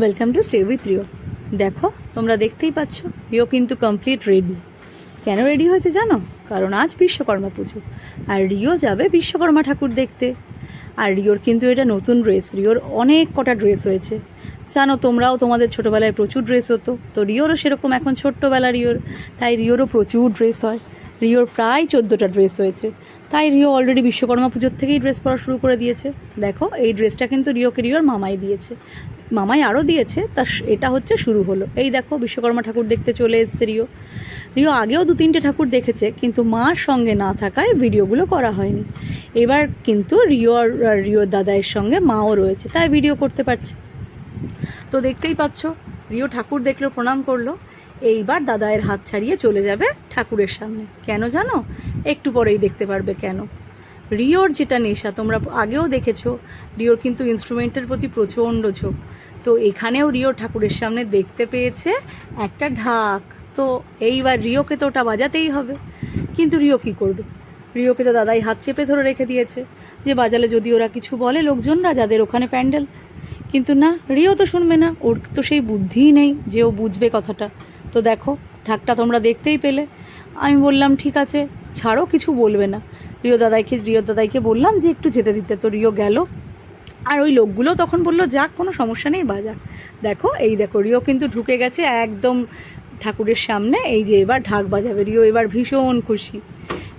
Welcome to stay with Rio দেখো, তোমরা দেখতেই পাচ্ছ রিও কিন্তু কমপ্লিট রেডি কেন রেডি হয়েছে জানো? কারণ আজ বিশ্বকর্মা পুজো, আর রিও যাবে বিশ্বকর্মা ঠাকুর দেখতে। আর রিওর কিন্তু এটা নতুন ড্রেস রিওর অনেক কটা ড্রেস হয়েছে। জানো, তোমরাও তোমাদের ছোটোবেলায় প্রচুর ড্রেস হতো। তো রিওরও সেরকম এখন ছোট্টবেলা রিওর তাই রিওরও প্রচুর ড্রেস হয়। রিওর প্রায় চোদ্দোটা ড্রেস হয়েছে। তাই রিও অলরেডি বিশ্বকর্মা পুজোর থেকেই ড্রেস পরা শুরু করে দিয়েছে। দেখো, এই ড্রেসটা কিন্তু রিওকে রিওর মামাই দিয়েছে। মামাই আরও দিয়েছে, তা এটা হচ্ছে শুরু হলো। এই দেখো, বিশ্বকর্মা ঠাকুর দেখতে চলে এসছে রিও। রিও আগেও দু তিনটে ঠাকুর দেখেছে, কিন্তু মার সঙ্গে না থাকায় ভিডিওগুলো করা হয়নি। এবার কিন্তু রিও আর রিওর দাদাইয়ের সঙ্গে মাও রয়েছে, তাই ভিডিও করতে পারছে। তো দেখতেই পাচ্ছ, রিও ঠাকুর দেখল, প্রণাম করল। এইবার দাদায়ের হাত ছাড়িয়ে চলে যাবে ঠাকুরের সামনে। কেন জানো? একটু পরেই দেখতে পারবে কেন। রিওর যেটা নেশা, তোমরা আগেও দেখেছ, রিওর কিন্তু ইনস্ট্রুমেন্টের প্রতি প্রচণ্ড ঝোঁক। তো এখানেও রিও ঠাকুরের সামনে দেখতে পেয়েছে একটা ঢাক। তো এইবার রিওকে তো ওটা বাজাতেই হবে। কিন্তু রিও কি করবে? রিওকে তো দাদাই হাত চেপে ধরে রেখে দিয়েছে যে বাজালে যদি ওরা কিছু বলে লোকজনরা যাদের ওখানে প্যান্ডেল। কিন্তু না, রিও তো শুনবে না, ওর তো সেই বুদ্ধিই নেই যে ও বুঝবে কথাটা। তো দেখো, ঢাকটা তোমরা দেখতেই পেলে। আমি বললাম, ঠিক আছে, ছাড়ো, কিছু বলবে না। রিও দাদাইকে রিও দাদাইকে বললাম যে, একটু যেতে দিতে। তো রিও গেল। আর ওই লোকগুলো তখন বলল, যাক, কোনো সমস্যা নেই বাজা দেখো, এই দেখো, রিও কিন্তু ঢুকে গেছে একদম ঠাকুরের সামনে। এই যে এবার ঢাক বাজাবে। রিও এবার ভীষণ খুশি।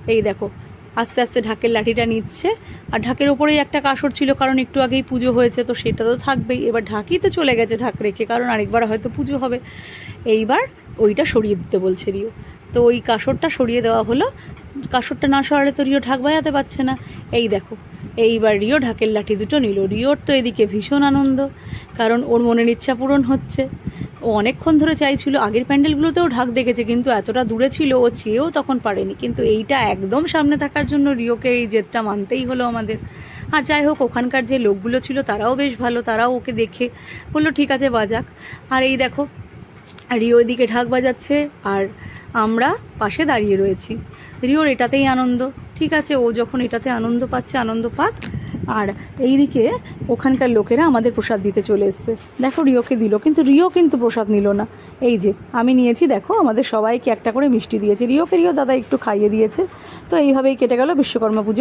এই দেখো আস্তে আস্তে ঢাকের লাঠিটা নিচ্ছে। আর ঢাকের ওপরেই একটা কাসর ছিল, কারণ একটু আগেই পুজো হয়েছে, তো সেটা তো থাকবেই। এবার ঢাকই তো চলে গেছে ঢাক রেখে, কারণ আরেকবার হয়তো পুজো হবে। এইবার ওইটা সরিয়ে দিতে বলছে রিও। তো ওই কাসরটা সরিয়ে দেওয়া হলো। কাসরটা না সরালে তো রিও ঢাক বাজাতে পারছে না। এই দেখো, এইবার রিও ঢাকের লাঠি দুটো নিল। রিওর তো এদিকে ভীষণ আনন্দ, কারণ ওর মনের ইচ্ছা পূরণ হচ্ছে। ও অনেকক্ষণ ধরে চাইছিল, আগের প্যান্ডেলগুলোতেও ঢাক দেখেছে, কিন্তু এতটা দূরে ছিল, ও চেয়েও তখন পারেনি। কিন্তু এইটা একদম সামনে থাকার জন্য রিওকে এই জেদটা মানতেই হলো আমাদের। আর যাই হোক, ওখানকার যে লোকগুলো ছিল, তারাও বেশ ভালো, তারাও ওকে দেখে বলল, ঠিক আছে, বাজাক। আর এই দেখো রিও এদিকে ঢাক বাজাচ্ছে আর আমরা পাশে দাঁড়িয়ে রয়েছি। রিওর এটাতেই আনন্দ, ঠিক আছে? ও যখন এটাতে আনন্দ পাচ্ছে, আনন্দ পাক। আর এইদিকে ওখানকার লোকেরা আমাদের প্রসাদ দিতে চলে এসছে। দেখো রিওকে দিল, কিন্তু রিও কিন্তু প্রসাদ নিল না। এই যে, আমি নিয়েছি, দেখো, আমাদের সবাইকে একটা করে মিষ্টি দিয়েছে। রিওকে রিও দাদা একটু খাইয়ে দিয়েছে। তো এইভাবেই কেটে গেল বিশ্বকর্মা পুজো।